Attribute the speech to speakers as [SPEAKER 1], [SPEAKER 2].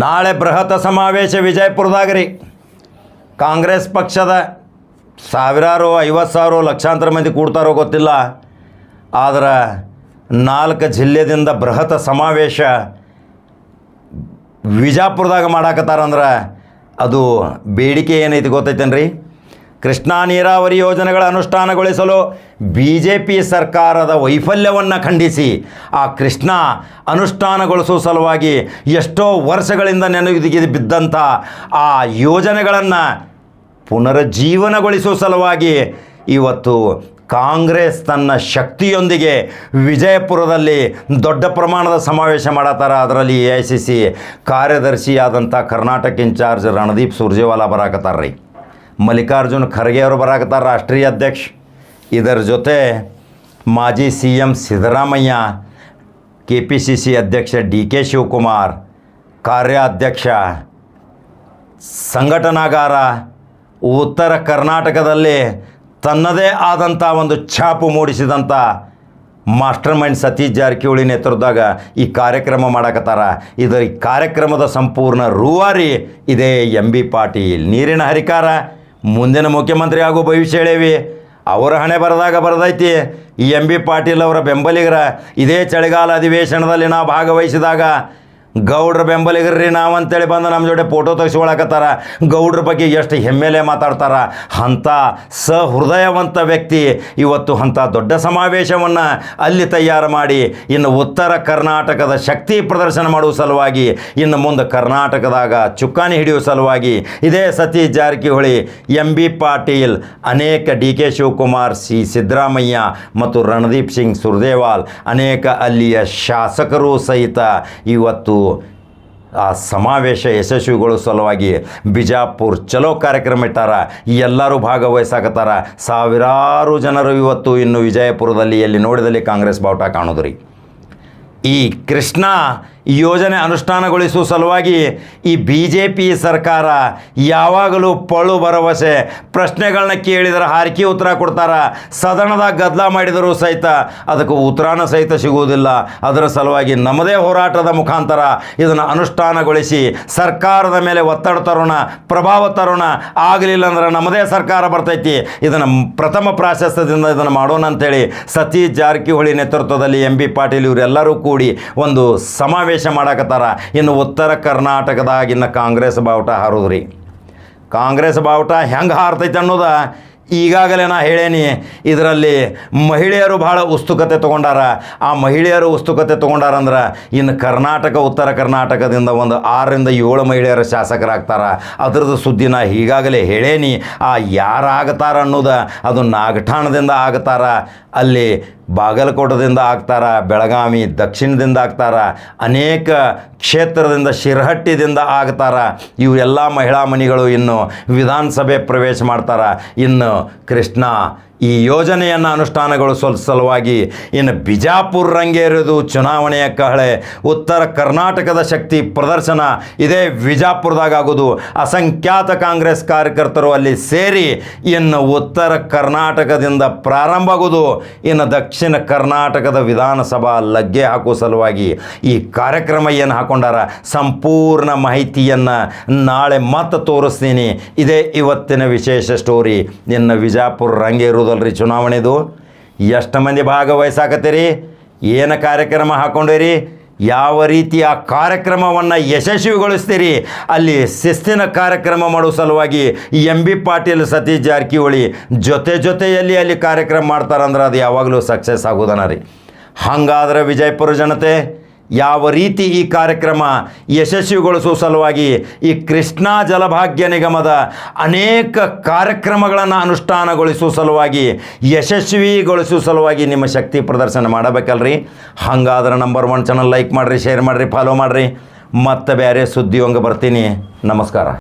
[SPEAKER 1] ನಾಳೆ ಬೃಹತ್ ಸಮಾವೇಶ ವಿಜಯಪುರದಾಗ ರೀ ಕಾಂಗ್ರೆಸ್ ಪಕ್ಷದ ಸಾವಿರಾರು ಐವತ್ತು ಸಾವಿರ ಲಕ್ಷಾಂತರ ಮಂದಿ ಕೂಡ್ತಾರೋ ಗೊತ್ತಿಲ್ಲ. ಆದ್ರೆ ನಾಲ್ಕು ಜಿಲ್ಲೆದಿಂದ ಬೃಹತ್ ಸಮಾವೇಶ ವಿಜಾಪುರದಾಗ ಮಾಡಾಕತ್ತಾರಂದ್ರೆ ಅದು ಬೇಡಿಕೆ ಏನೈತಿ ಗೊತ್ತೈತೇನ್ರಿ? ಕೃಷ್ಣಾ ನೀರಾವರಿ ಯೋಜನೆಗಳ ಅನುಷ್ಠಾನಗೊಳಿಸಲು ಬಿ ಜೆ ಪಿ ಸರ್ಕಾರದ ವೈಫಲ್ಯವನ್ನು ಖಂಡಿಸಿ ಆ ಕೃಷ್ಣ ಅನುಷ್ಠಾನಗೊಳಿಸುವ ಸಲುವಾಗಿ ಎಷ್ಟೋ ವರ್ಷಗಳಿಂದ ನೆನಗಿ ಬಿದ್ದಂಥ ಆ ಯೋಜನೆಗಳನ್ನು ಪುನರುಜ್ಜೀವನಗೊಳಿಸುವ ಸಲುವಾಗಿ ಇವತ್ತು ಕಾಂಗ್ರೆಸ್ ತನ್ನ ಶಕ್ತಿಯೊಂದಿಗೆ ವಿಜಯಪುರದಲ್ಲಿ ದೊಡ್ಡ ಪ್ರಮಾಣದ ಸಮಾವೇಶ ಮಾಡತ್ತಾರ. ಅದರಲ್ಲಿ ಎ ಐ ಸಿ ಸಿ ಕಾರ್ಯದರ್ಶಿಯಾದಂಥ ಕರ್ನಾಟಕ ಇನ್ಚಾರ್ಜ್ ರಣದೀಪ್ ಸುರ್ಜೇವಾಲಾ ಬರಾಕತ್ತಾರ ರೀ ಮಲ್ಲಿಕಾರ್ಜುನ್ ಖರ್ಗೆ ಅವರು ಬರಾಕತ್ತಾರ, ರಾಷ್ಟ್ರೀಯ ಅಧ್ಯಕ್ಷ. ಇದರ ಜೊತೆ ಮಾಜಿ C M Siddaramaiah, K P C C ಅಧ್ಯಕ್ಷ ಡಿ ಕೆ ಶಿವಕುಮಾರ್, ಕಾರ್ಯಾಧ್ಯಕ್ಷ ಸಂಘಟನಾಗಾರ ಉತ್ತರ ಕರ್ನಾಟಕದಲ್ಲಿ ತನ್ನದೇ ಆದಂಥ ಒಂದು ಛಾಪು ಮೂಡಿಸಿದಂಥ ಮಾಸ್ಟರ್ ಮೈಂಡ್ ಸತೀಶ್ ಜಾರಕಿಹೊಳಿ ನೇತೃತ್ವದಾಗ ಈ ಕಾರ್ಯಕ್ರಮ ಮಾಡಕತ್ತಾರ. ಇದು ಈ ಕಾರ್ಯಕ್ರಮದ ಸಂಪೂರ್ಣ ರೂವಾರಿ ಇದೇ ಎಂ ಬಿ ಪಾಟೀಲ್. ನೀರಿನ ಹರಿಕಾರ. ಮುಂದಿನ ಮುಖ್ಯಮಂತ್ರಿ ಆಗೋ ಭವಿಷ್ಯ ಹೇಳೇವಿ. ಅವರ ಹಣೆ ಬರೆದಾಗ ಬರದೈತಿ. ಈ ಎಂ ಬಿ ಪಾಟೀಲ್ ಅವರ ಬೆಂಬಲಿಗರ ಇದೇ ಚಳಿಗಾಲ ಅಧಿವೇಶನದಲ್ಲಿ ನಾವು ಭಾಗವಹಿಸಿದಾಗ ಗೌಡ್ರ ಬೆಂಬಲಿಗರ್ರಿ ನಾವಂತೇಳಿ ಬಂದು ನಮ್ಮ ಜೊತೆ ಫೋಟೋ ತೆಗೆಸ್ಕೊಳಕತ್ತಾರ. ಗೌಡ್ರ ಬಗ್ಗೆ ಎಷ್ಟು ಹೆಮ್ಮೆಲೆ ಮಾತಾಡ್ತಾರ. ಅಂಥ ಸಹೃದಯವಂತ ವ್ಯಕ್ತಿ ಇವತ್ತು ಅಂಥ ದೊಡ್ಡ ಸಮಾವೇಶವನ್ನು ಅಲ್ಲಿ ತಯಾರು ಮಾಡಿ, ಇನ್ನು ಉತ್ತರ ಕರ್ನಾಟಕದ ಶಕ್ತಿ ಪ್ರದರ್ಶನ ಮಾಡುವ ಸಲುವಾಗಿ, ಇನ್ನು ಮುಂದೆ ಕರ್ನಾಟಕದಾಗ ಚುಕ್ಕಾಣಿ ಹಿಡಿಯುವ ಸಲುವಾಗಿ, ಇದೇ ಸತೀಶ್ ಜಾರಕಿಹೊಳಿ ಎಂ ಬಿ ಪಾಟೀಲ್, ಅನೇಕ D K Shivakumar, C Siddaramaiah ಮತ್ತು ರಣದೀಪ್ ಸಿಂಗ್ ಸುರ್ದೇವಾಲ್ ಅನೇಕ ಅಲ್ಲಿಯ ಶಾಸಕರು ಸಹಿತ ಇವತ್ತು ಆ ಸಮಾವೇಶ ಯಶಸ್ವಿಗಳು ಸಲುವಾಗಿ ಬಿಜಾಪುರ್ ಚಲೋ ಕಾರ್ಯಕ್ರಮ ಇಟ್ಟಾರ. ಎಲ್ಲರೂ ಭಾಗವಹಿಸಾಕತ್ತಾರ. ಸಾವಿರಾರು ಜನರು ಇವತ್ತು ಇನ್ನು ವಿಜಯಪುರದಲ್ಲಿ ಎಲ್ಲಿ ನೋಡಿದಲ್ಲಿ ಕಾಂಗ್ರೆಸ್ ಬಾವುಟ ಕಾಣೋದು ಈ ಕೃಷ್ಣ ಯೋಜನೆ ಅನುಷ್ಠಾನಗೊಳಿಸುವ ಸಲುವಾಗಿ ಈ ಬಿ ಜೆ ಪಿ ಸರ್ಕಾರ ಯಾವಾಗಲೂ ಪಳು ಭರವಸೆ ಪ್ರಶ್ನೆಗಳನ್ನ ಕೇಳಿದರೆ ಹಾರಿಕೆ ಉತ್ತರ ಕೊಡ್ತಾರ, ಸದನದ ಗದ್ದಲ ಮಾಡಿದರೂ ಸಹಿತ ಅದಕ್ಕೆ ಉತ್ತರನ ಸಹಿತ ಸಿಗುವುದಿಲ್ಲ. ಅದರ ಸಲುವಾಗಿ ನಮ್ಮದೇ ಹೋರಾಟದ ಮುಖಾಂತರ ಇದನ್ನು ಅನುಷ್ಠಾನಗೊಳಿಸಿ ಸರ್ಕಾರದ ಮೇಲೆ ಒತ್ತಡ ತರೋಣ, ಪ್ರಭಾವ ತರೋಣ, ಆಗಲಿಲ್ಲ ಅಂದ್ರೆ ನಮ್ಮದೇ ಸರ್ಕಾರ ಬರ್ತೈತಿ. ಇದನ್ನು ಪ್ರಥಮ ಪ್ರಾಶಸ್ತ್ಯದಿಂದ ಇದನ್ನು ಮಾಡೋಣ ಅಂತೇಳಿ ಸತೀಶ್ ಜಾರಕಿಹೊಳಿ ನೇತೃತ್ವದಲ್ಲಿ ಎಂ ಬಿ ಪಾಟೀಲ್ ಇವರೆಲ್ಲರೂ ಕೂಡಿ ಒಂದು ಸಮಾವೇಶ ಮಾಡಕತ್ತಾರ. ಇನ್ನು ಉತ್ತರ ಕರ್ನಾಟಕದಾಗ ಇನ್ನು ಕಾಂಗ್ರೆಸ್ ಬಾವುಟ ಹಾರೋದ್ರಿ. ಕಾಂಗ್ರೆಸ್ ಬಾವುಟ ಹೆಂಗೆ ಹಾರ್ತೈತೆ ಅನ್ನೋದ ಈಗಾಗಲೇ ನಾ ಹೇಳೇನಿ, ಇದರಲ್ಲಿ ಮಹಿಳೆಯರು ಭಾಳ ಉತ್ಸುಕತೆ ತೊಗೊಂಡಾರ. ಆ ಮಹಿಳೆಯರು ಉತ್ಸುಕತೆ ತೊಗೊಂಡಾರ ಅಂದ್ರೆ ಇನ್ನು ಕರ್ನಾಟಕ, ಉತ್ತರ ಕರ್ನಾಟಕದಿಂದ ಒಂದು ಆರರಿಂದ ಏಳು ಮಹಿಳೆಯರು ಶಾಸಕರಾಗ್ತಾರ. ಸುದ್ದಿ ನಾ ಈಗಾಗಲೇ ಹೇಳೇನಿ, ಆ ಯಾರಾಗ್ತಾರ ಅನ್ನೋದು ಅದು ನಾಗಠಾಣದಿಂದ ಆಗ್ತಾರ, ಅಲ್ಲಿ ಬಾಗಲಕೋಟದಿಂದ ಆಗ್ತಾರ, ಬೆಳಗಾವಿ ದಕ್ಷಿಣದಿಂದ ಆಗ್ತಾರ, ಅನೇಕ ಕ್ಷೇತ್ರದಿಂದ ಶಿರಹಟ್ಟಿದಿಂದ ಆಗ್ತಾರ. ಇವೆಲ್ಲ ಮಹಿಳಾ ಮನಿಗಳು ಇನ್ನು ವಿಧಾನಸಭೆ ಪ್ರವೇಶ ಮಾಡ್ತಾರ. ಇನ್ನು ಕೃಷ್ಣ ಈ ಯೋಜನೆಯನ್ನು ಅನುಷ್ಠಾನಗೊಳಿಸುವ ಸಲುವಾಗಿ ಇನ್ನು ಬಿಜಾಪುರ ರಂಗೇರಿದು ಚುನಾವಣೆಯ ಕಹಳೆ. ಉತ್ತರ ಕರ್ನಾಟಕದ ಶಕ್ತಿ ಪ್ರದರ್ಶನ ಇದೇ ವಿಜಾಪುರದಾಗ ಆಗೋದು. ಅಸಂಖ್ಯಾತ ಕಾಂಗ್ರೆಸ್ ಕಾರ್ಯಕರ್ತರು ಅಲ್ಲಿ ಸೇರಿ ಇನ್ನು ಉತ್ತರ ಕರ್ನಾಟಕದಿಂದ ಪ್ರಾರಂಭ ಆಗೋದು. ಇನ್ನು ದಕ್ಷಿಣ ಕರ್ನಾಟಕದ ವಿಧಾನಸಭಾ ಲಗ್ಗೆ ಹಾಕುವ ಸಲುವಾಗಿ ಈ ಕಾರ್ಯಕ್ರಮ ಏನು ಹಾಕೊಂಡಾರ? ಸಂಪೂರ್ಣ ಮಾಹಿತಿಯನ್ನು ನಾಳೆ ಮತ್ತೆ ತೋರಿಸ್ತೀನಿ. ಇದೇ ಇವತ್ತಿನ ವಿಶೇಷ ಸ್ಟೋರಿ ಇನ್ನು ವಿಜಾಪುರ ರಂಗೇರುವುದಲ್ರಿ ಚುನಾವಣೆದು? ಎಷ್ಟು ಮಂದಿ ಭಾಗವಹಿಸಾಕತ್ತೀರಿ? ಏನು ಕಾರ್ಯಕ್ರಮ ಹಾಕೊಂಡಿರಿ ಯಾವ ರೀತಿ ಆ ಕಾರ್ಯಕ್ರಮವನ್ನು ಯಶಸ್ವಿಗೊಳಿಸ್ತೀರಿ? ಅಲ್ಲಿ ಶಿಸ್ತಿನ ಕಾರ್ಯಕ್ರಮ ಮಾಡೋ ಸಲುವಾಗಿ ಎಂ ಬಿ ಪಾಟೀಲ್ ಸತೀಶ್ ಜಾರಕಿಹೊಳಿ ಜೊತೆ ಜೊತೆಯಲ್ಲಿ ಅಲ್ಲಿ ಕಾರ್ಯಕ್ರಮ ಮಾಡ್ತಾರಂದ್ರೆ ಅದು ಯಾವಾಗಲೂ ಸಕ್ಸಸ್ ಆಗೋದನ ರೀ. ಹಾಗಾದ್ರೆ ವಿಜಯಪುರ ಜನತೆ ಯಾವ ರೀತಿ ಈ ಕಾರ್ಯಕ್ರಮ ಯಶಸ್ವಿಗೊಳಿಸುವ ಸಲುವಾಗಿ ಈ ಕೃಷ್ಣಾ ಜಲಭಾಗ್ಯ ನಿಗಮದ ಅನೇಕ ಕಾರ್ಯಕ್ರಮಗಳನ್ನು ಅನುಷ್ಠಾನಗೊಳಿಸುವ ಸಲುವಾಗಿ, ಯಶಸ್ವಿಗೊಳಿಸುವ ಸಲುವಾಗಿ ನಿಮ್ಮ ಶಕ್ತಿ ಪ್ರದರ್ಶನ ಮಾಡಬೇಕಲ್ರಿ. ಹಂಗಾದ್ರೆ ನಂಬರ್ ಒನ್ ಚಾನಲ್ ಲೈಕ್ ಮಾಡಿರಿ ಶೇರ್ ಮಾಡಿರಿ ಫಾಲೋ ಮಾಡಿರಿ. ಮತ್ತೆ ಬೇರೆ ಸುದ್ದಿ ಹಂಗೆ ಬರ್ತೀನಿ. ನಮಸ್ಕಾರ.